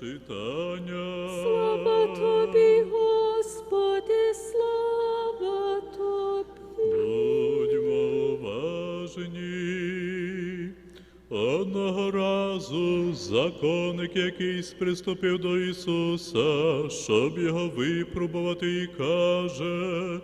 читання. Слава тобі, Господи, слава тобі. Будьмо уважні. Одного разу законник якийсь приступив до Ісуса, щоб його випробувати, і каже,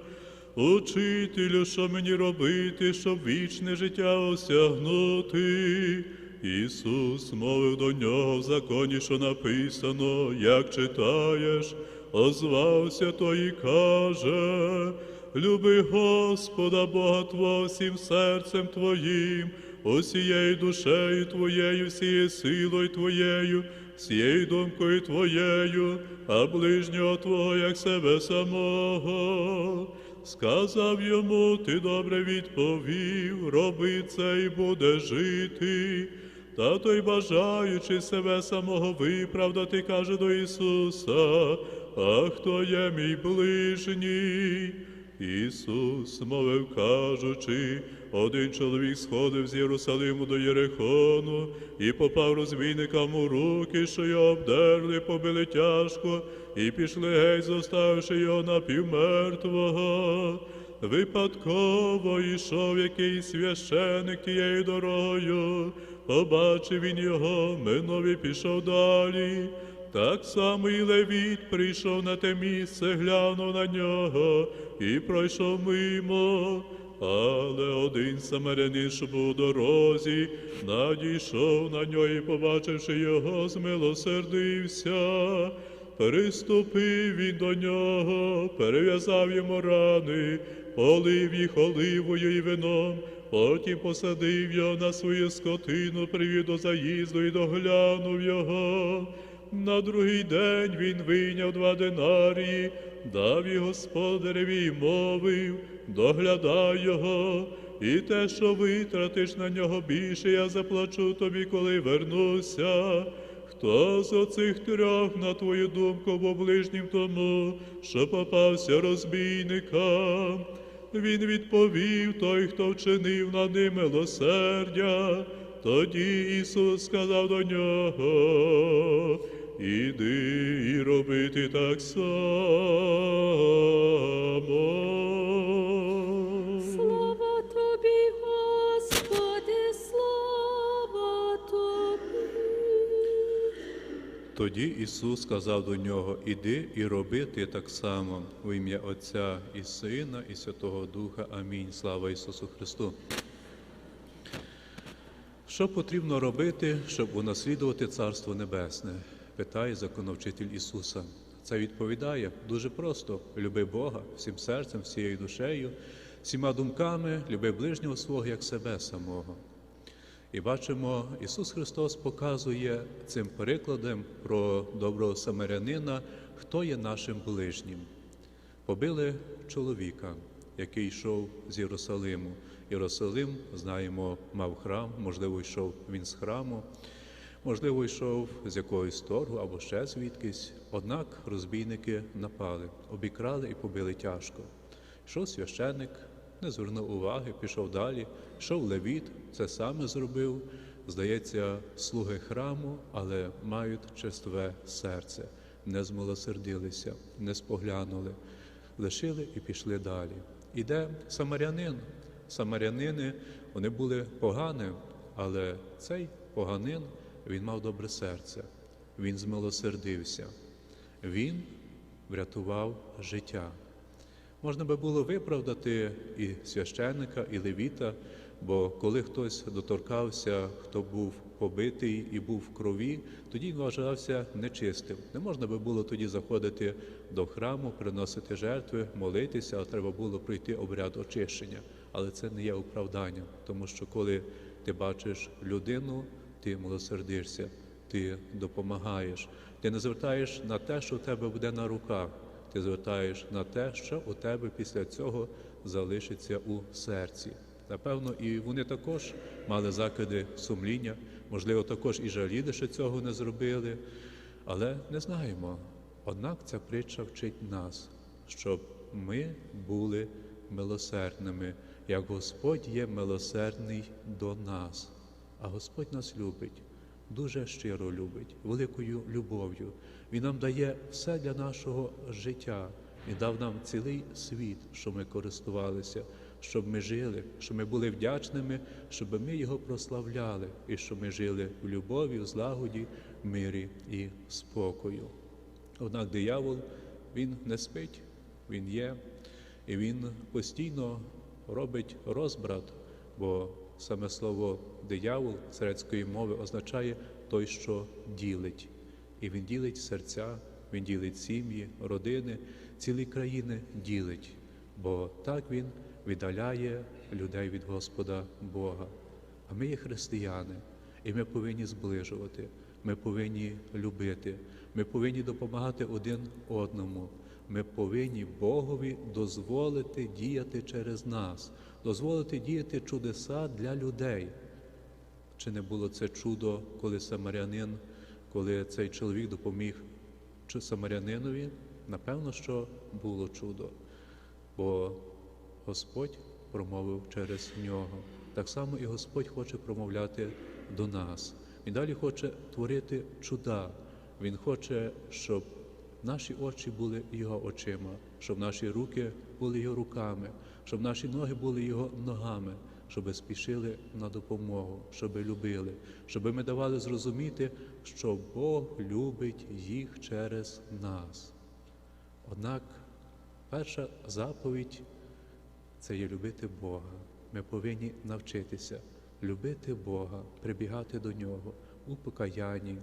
Учителю, що мені робити, щоб вічне життя осягнути? Ісус мовив до нього в законі, що написано, як читаєш, озвався той і каже, люби Господа Бога Твого всім серцем Твоїм, усією душею Твоєю, всією силою Твоєю, всією думкою Твоєю, а ближнього Твого, як себе самого. Сказав йому, ти добре відповів, роби це і буде жити. Та той, бажаючи себе самого виправдати, каже до Ісуса, а хто є мій ближній? Ісус мовив, кажучи, один чоловік сходив з Єрусалиму до Єрихону і попав розбійникам у руки, що його обдерли, побили тяжко, і пішли геть, зоставивши його напівмертвого. Випадково йшов якийсь священик тією дорогою, побачив він його, минув і пішов далі. Так само і Левіт прийшов на те місце, глянув на нього і пройшов мимо. Але один самарянин, що був у дорозі, надійшов на нього і, побачивши його, змилосердився. Переступив він до нього, перев'язав йому рани, полив їх оливою і вином, потім посадив його на свою скотину, привів до заїзду і доглянув його. На другий день він вийняв два динарії, дав їх господареві і мовив, доглядай його, і те, що витратиш на нього більше, я заплачу тобі, коли вернуся. Хто з оцих трьох, на твою думку, був ближнім тому, що попався розбійникам? Він відповів той, хто вчинив над ним милосердя. Тоді Ісус сказав до нього, іди і робити так само. Тоді Ісус сказав до нього: Іди і роби ти так само в ім'я Отця і Сина, і Святого Духа. Амінь. Слава Ісусу Христу. Що потрібно робити, щоб унаслідувати Царство Небесне? питає законовчитель Ісуса. Це відповідає дуже просто: люби Бога всім серцем, всією душею, всіма думками, люби ближнього свого як себе самого. І бачимо, Ісус Христос показує цим прикладом про доброго самарянина, хто є нашим ближнім. Побили чоловіка, який йшов з Єрусалиму. Єрусалим, знаємо, мав храм, можливо, йшов він з храму, можливо, йшов з якогось торгу або ще звідкись. Однак розбійники напали, обікрали і побили тяжко. Йшов священник, не звернув уваги, пішов далі, йшов левіт, це саме зробив. Здається, слуги храму, але мають чистове серце, не змилосердилися, не споглянули, лишили і пішли далі. Іде самарянин. Самарянини вони були погані, але цей поганин він мав добре серце, він змилосердився, він врятував життя. Можна би було виправдати і священника, і левіта, бо коли хтось доторкався, хто був побитий і був в крові, тоді він вважався нечистим. Не можна би було тоді заходити до храму, приносити жертви, молитися, а треба було пройти обряд очищення. Але це не є оправданням, тому що коли ти бачиш людину, ти милосердишся, ти допомагаєш, ти не звертаєш на те, що в тебе буде на руках. Ти звертаєш на те, що у тебе після цього залишиться у серці. Напевно, і вони також мали закиди сумління, можливо, також і жаліли, що цього не зробили, але не знаємо. Однак ця притча вчить нас, щоб ми були милосердними, як Господь є милосердний до нас, а Господь нас любить. Дуже щиро любить, великою любов'ю. Він нам дає все для нашого життя. Він дав нам цілий світ, щоб ми користувалися, щоб ми жили, щоб ми були вдячними, щоб ми його прославляли і щоб ми жили в любові, в злагоді, мирі і спокою. Однак диявол він не спить, він є, і він постійно робить розбрат, бо саме слово диявол з грецької мови означає той, що ділить. І він ділить серця, він ділить сім'ї, родини, цілі країни ділить, бо так він віддаляє людей від Господа Бога. А ми є християни, і ми повинні зближувати, ми повинні любити, ми повинні допомагати один одному. Ми повинні Богові дозволити діяти через нас, дозволити діяти чудеса для людей. Чи не було це чудо, коли самарянин, коли цей чоловік допоміг самарянинові? Напевно, що було чудо, бо Господь промовив через нього. Так само і Господь хоче промовляти до нас. Він далі хоче творити чуда. Він хоче, щоб наші очі були Його очима, щоб наші руки були Його руками, щоб наші ноги були Його ногами, щоб спішили на допомогу, щоб любили, щоб ми давали зрозуміти, що Бог любить їх через нас. Однак перша заповідь це є любити Бога. Ми повинні навчитися любити Бога, прибігати до Нього у покаянні,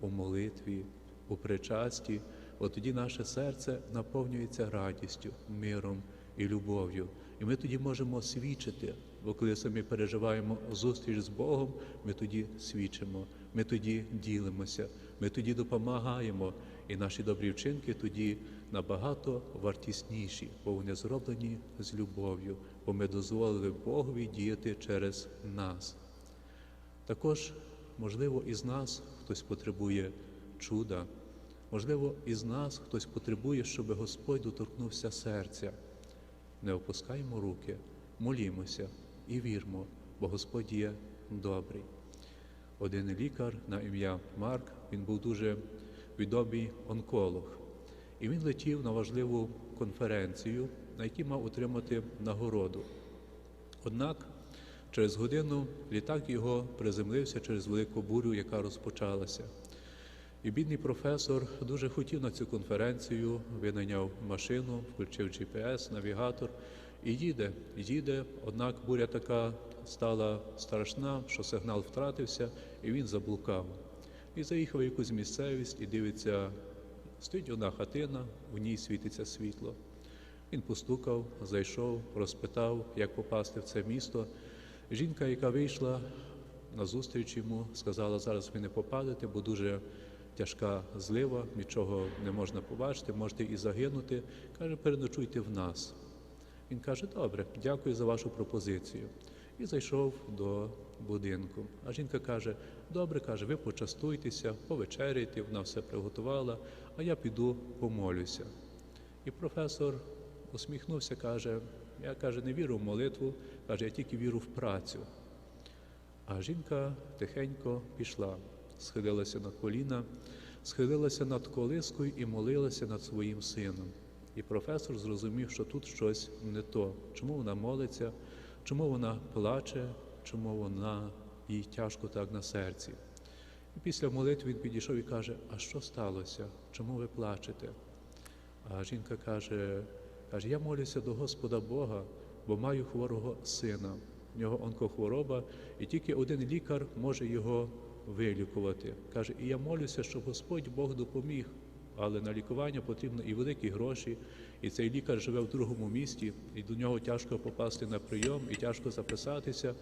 у молитві, у причасті. От тоді наше серце наповнюється радістю, миром і любов'ю. І ми тоді можемо свідчити, бо коли самі переживаємо зустріч з Богом, ми тоді свідчимо, ми тоді ділимося, ми тоді допомагаємо, і наші добрі вчинки тоді набагато вартісніші, бо вони зроблені з любов'ю, бо ми дозволили Богові діяти через нас. Також, можливо, із нас хтось потребує чуда, можливо, із нас хтось потребує, щоб Господь доторкнувся серця. Не опускаємо руки, молімося і вірмо, бо Господь є добрий. Один лікар на ім'я Марк, він був дуже відомий онколог. І він летів на важливу конференцію, на якій мав отримати нагороду. Однак через годину літак його приземлився через велику бурю, яка розпочалася. І бідний професор дуже хотів на цю конференцію, винайняв машину, включив GPS, навігатор і їде, їде. Однак буря така стала страшна, що сигнал втратився, і він заблукав. І заїхав в якусь місцевість і дивиться, стоїть одна хатина, у ній світиться світло. Він постукав, зайшов, розпитав, як попасти в це місто. Жінка, яка вийшла на зустріч йому, сказала, зараз ви не попадете, бо дуже тяжка злива, нічого не можна побачити, можете і загинути. Каже, переночуйте в нас. Він каже, добре, дякую за вашу пропозицію. І зайшов до будинку. А жінка каже: добре, каже, ви почастуйтеся, повечеряйте, вона все приготувала, а я піду помолюся. І професор усміхнувся, каже: я каже, не вірю в молитву, каже, я тільки вірю в працю. А жінка тихенько пішла, схилилася на коліна, схилилася над колискою і молилася над своїм сином. І професор зрозумів, що тут щось не то. Чому вона молиться, чому вона плаче, чому вона їй тяжко так на серці. І після молитви він підійшов і каже: А що сталося? Чому ви плачете? А жінка каже, каже, я молюся до Господа Бога, бо маю хворого сина. В нього онкохвороба, і тільки один лікар може його вилікувати. Каже, і я молюся, щоб Господь Бог допоміг. Але на лікування потрібно і великі гроші, і цей лікар живе в другому місті, і до нього тяжко попасти на прийом, і тяжко записатися.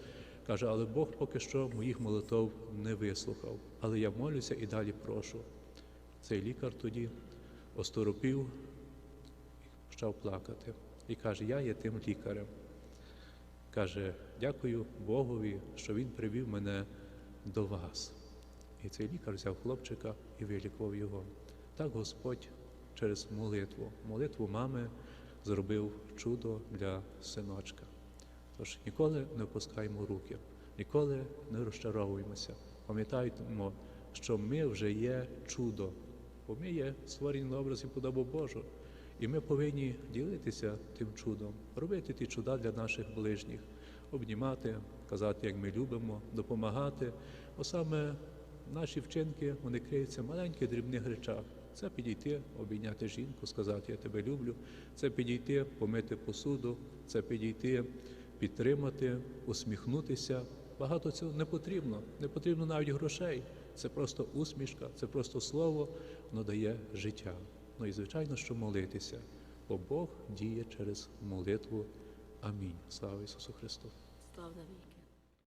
Каже, але Бог поки що моїх молитов не вислухав. Але я молюся і далі прошу. Цей лікар тоді осторопів і почав плакати. І каже, я є тим лікарем. Каже, дякую Богові, що він привів мене до вас. І цей лікар взяв хлопчика і вилікував його. Так Господь через молитву, молитву мами зробив чудо для синочка. Тож ніколи не опускаємо руки, ніколи не розчаровуємося. Пам'ятаємо, що ми вже є чудо, бо ми є створені на образ і подобу Божу. І ми повинні ділитися тим чудом, робити ті чуда для наших ближніх, обнімати, казати, як ми любимо, допомагати. Бо саме наші вчинки вони криються в маленьких дрібних речах. Це підійти, обійняти жінку, сказати Я тебе люблю. Це підійти, помити посуду, це підійти, підтримати, усміхнутися. Багато цього не потрібно. Не потрібно навіть грошей. Це просто усмішка, це просто слово, воно дає життя. Ну і звичайно, що молитися, бо Бог діє через молитву. Амінь. Слава Ісусу Христу! Слава навіки.